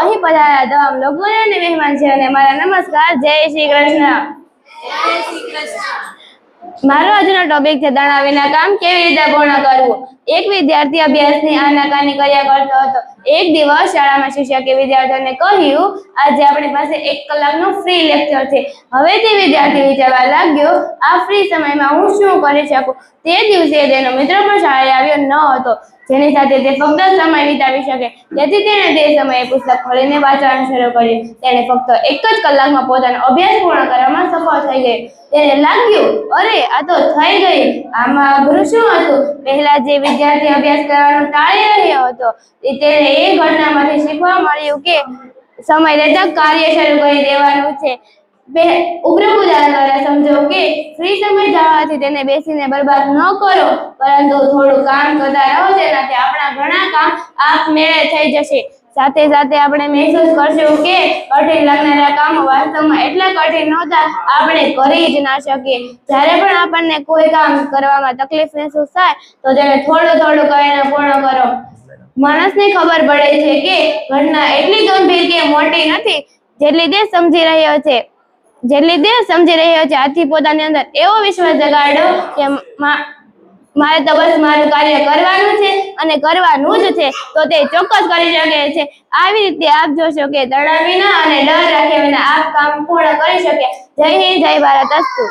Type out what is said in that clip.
અહીં પધાર્યા તમામ લોકોને અને મહેમાન છે અને મારા નમસ્કાર, જય શ્રી કૃષ્ણ. મારો આજનો ટોપિક છે તણાવીના કામ કેવી રીતે પૂર્ણ કરવું? એક વિદ્યાર્થી અભ્યાસની આનાકાની કર્યા કરતો હતો. એક દિવસ શાળામાં શિક્ષકે વિદ્યાર્થીઓને કહ્યું, આજે આપણી પાસે એક કલાકનું ફ્રી લેક્ચર છે. હવે તે વિદ્યાર્થી વિચારવા લાગ્યો, આ ફ્રી સમયમાં હું શું કરી શકું? તે દિવસે તેનો મિત્ર પણ શાળાએ આવ્યો ન હતો. જેની સાથે તે ફક્ત સમય વિતાવી શકે. તેથી તેણે તે સમયે પુસ્તક ખોલીને વાંચવાનું શરૂ કર્યું. તેણે ફક્ત એક જ કલાકમાં પોતાનો અભ્યાસ પૂર્ણ કરવામાં સફળ થઈ ગઈ. તેને લાગ્યું, અરે, આ તો થઈ ગઈ. આમાં અઘરું શું હતું? પહેલા જે વિદ્યાર્થી અભ્યાસ કરવાનું ટાળી રહ્યો હતો તેને એ ઘટનામાંથી શીખવા મળ્યું કે સમય રહેતા કાર્ય શરૂ કરી દેવાનું છે. કે ફ્રી સમય જવાથી તેને બેસીને બરબાદ ન કરો, પરંતુ થોડું કામ કરતા રહો તેનાથી આપણા ઘણા કામ આપમેળે થઈ જશે. સાથે સાથે આપણે મહેસૂસ કરશું કે કઠિન લાગનારા કામો વાસ્તવમાં એટલા કઠિન નહોતા, આપણે કરી જ ના શકીએ. જ્યારે પણ આપણને કોઈ કામ કરવામાં તકલીફ મહેસૂસ થાય, તો તેને થોડું થોડું કરીને પૂર્ણ કરો. માણસને ખબર પડે છે કે ઘટના એટલી ગંભીર કે મોટી નથી, જેટલી તે સમજી રહ્યો છે. જેટલી તે સમજી રહ્યો છે, આથી પોતાની અંદર એવો વિશ્વાસ જગાડો કે મારે તો બસ મારું કાર્ય કરવાનું છે અને કરવાનું જ છે, તો તે ચોક્કસ કરી શકે છે. આવી રીતે આપ જોશો કે તણાવ વિના અને ડર રાખ્યા વિના આપ કામ પૂર્ણ કરી શકે. જય હિન્દ, જય ભારત અસ્તુ.